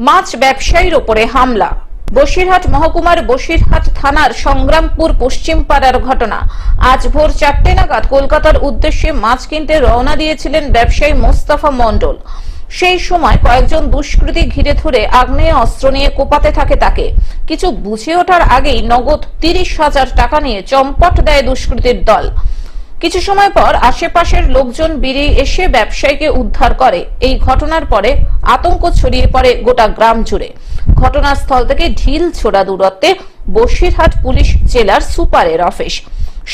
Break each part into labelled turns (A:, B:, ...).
A: মাছ ব্যবসায়ীর ওপরে হামলা। বসিরহাট মহকুমার বসিরহাট থানার সংগ্রামপুর পশ্চিম পাড়ার ঘটনা। আজ ভোর চারটে নাগাদ কলকাতার উদ্দেশ্যে মাছ কিনতে রওনা দিয়েছিলেন ব্যবসায়ী মোস্তাফা মণ্ডল। সেই সময় কয়েকজন দুষ্কৃতী ঘিরে ধরে আগ্নেয় অস্ত্র নিয়ে কোপাতে থাকে তাকে। কিছু বুঝে ওঠার আগেই নগদ তিরিশ হাজার টাকা নিয়ে চম্পট দেয় দুষ্কৃতীর দল। কিছু সময় পর আশেপাশের লোকজন বেরিয়ে এসে ব্যবসায়ীকে উদ্ধার করে। এই ঘটনার পরে আতঙ্ক ছড়িয়ে পড়ে গোটা গ্রাম জুড়ে। ঘটনাস্থল থেকে ঢিল ছোড়া দূরত্বে বসিরহাট পুলিশ জেলার সুপারের অফিস।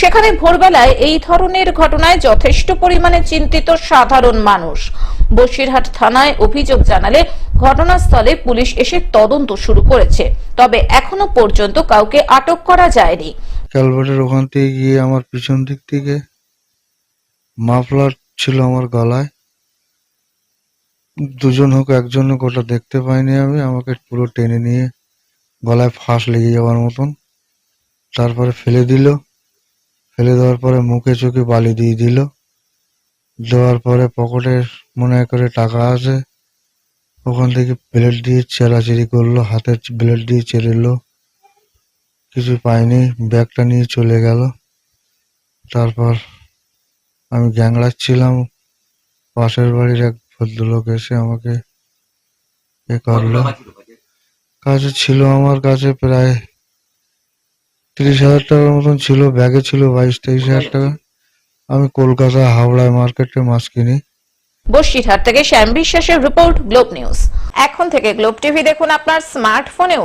A: সেখানে ভোরবেলায় এই ধরনের ঘটনায় যথেষ্ট পরিমাণে চিন্তিত সাধারণ মানুষ। বসিরহাট থানায় অভিযোগ জানালে ঘটনাস্থলে পুলিশ এসে তদন্ত শুরু করেছে। তবে এখনও পর্যন্ত কাউকে আটক করা যায়নি।
B: ক্যালভার্টের ওখান থেকে গিয়ে আমার পিছন দিক থেকে মাফলার ছিল আমার গলায়। দুজন হোক একজন হোক, ওটা দেখতে পাইনি আমি। আমাকে পুরো টেনে নিয়ে গলায় ফাঁস লেগে যাওয়ার মতন। তারপরে ফেলে দিল। ফেলে দেওয়ার পরে মুখে চোখে বালি দিয়ে দিল। দেওয়ার পরে পকেটে মনে করে টাকা আছে। ওখান থেকে ব্লেড দিয়ে চেরাচেরি করল, হাতের ব্লেড দিয়ে চেরেলো। কিছু পাইনি, ব্যাগটা নিয়ে চলে গেল। তারপর আমি গ্যাংড়াচ্ছিলাম পাশের বাড়ির এক ভদ্রলোক এসে আমাকে এ করল। কাছে ছিল আমার কাছে প্রায় তিরিশ হাজার টাকার মতন ছিল। ব্যাগে ছিল বাইশ, তেইশ হাজার টাকা। আমি কলকাতা হাওড়ায় মার্কেটে মাছ কিনি।
A: বসিরহাট থেকে শ্যাম বিশ্বাসের রিপোর্ট, গ্লোব নিউজ। এখন থেকে গ্লোব টিভি দেখুন আপনার স্মার্টফোনেও।